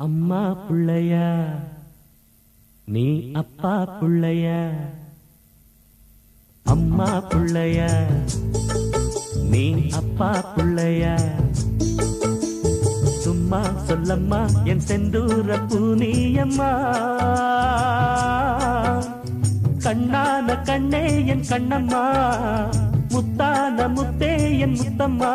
அம்மா புள்ளையா? நீ அப்பா புள்ளையா? அம்மா புள்ளையா? நீ அப்பா புள்ளையா? சும்மா சொல்லம்மா என் செந்தூர பூனியம்மா. கண்ணான கண்ணே என் கண்ணம்மா. முத்தான முத்தே என் முத்தம்மா.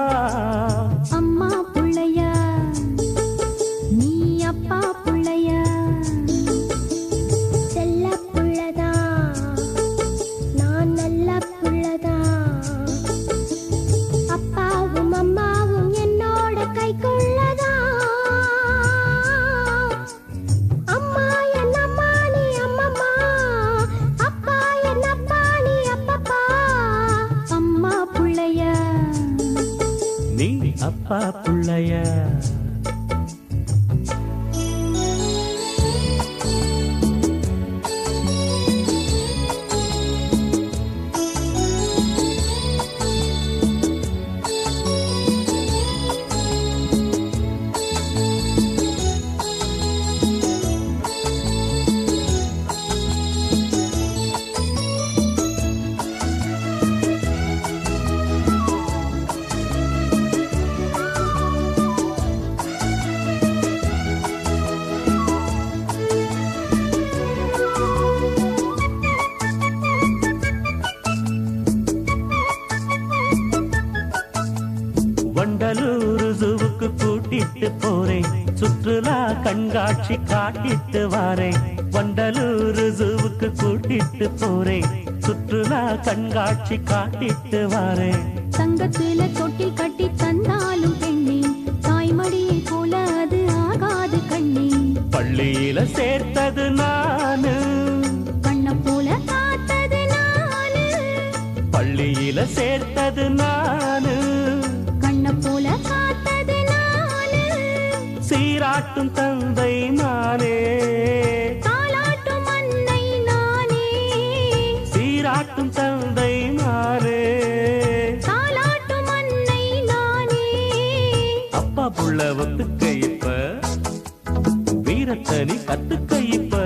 பாப்புள்ளைய வண்டலூர் ஜூவுக்கு கூட்டிட்டு போறேன். சுற்றுலா கண்காட்சி காட்டிட்டு வாரேன். வண்டலூர் ஜூவுக்கு கூட்டிட்டு போறேன். சுற்றுலா கண்காட்சி காட்டிட்டு வாரேன். தங்கத்துல தொட்டில் கட்டி தந்தாலும் பெண்ணே தாய்மடியை போல அது ஆகாது கண்ணே. பள்ளியில சேர்த்தது நானு. கண்ண போல காத்தது நானு. பள்ளியில சேர்த்தது நானு. சீராட்டும் தந்தை நானே. தாலாட்டும் அன்னை நானே. சீராட்டும் தந்தை நானே தாலாட்டும் அன்னை நானே. அப்பா புள்ள ஒத்துக்க இப்ப வீரத்தனி கத்துக்க இப்ப.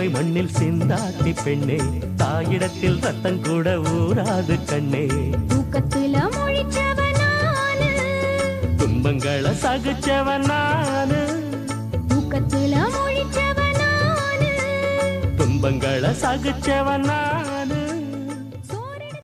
வேர்வை மண்ணில் சிந்தாட்டி பெண்ணே தாயிடத்தில் ரத்தம் கூட ஊராது கண்ணே. தூக்கத்துல மொழிச்சவனானு. துன்பங்களை சகிச்சவன் நானு தூக்கத்துல மொழிச்சவனானு. துன்பங்களை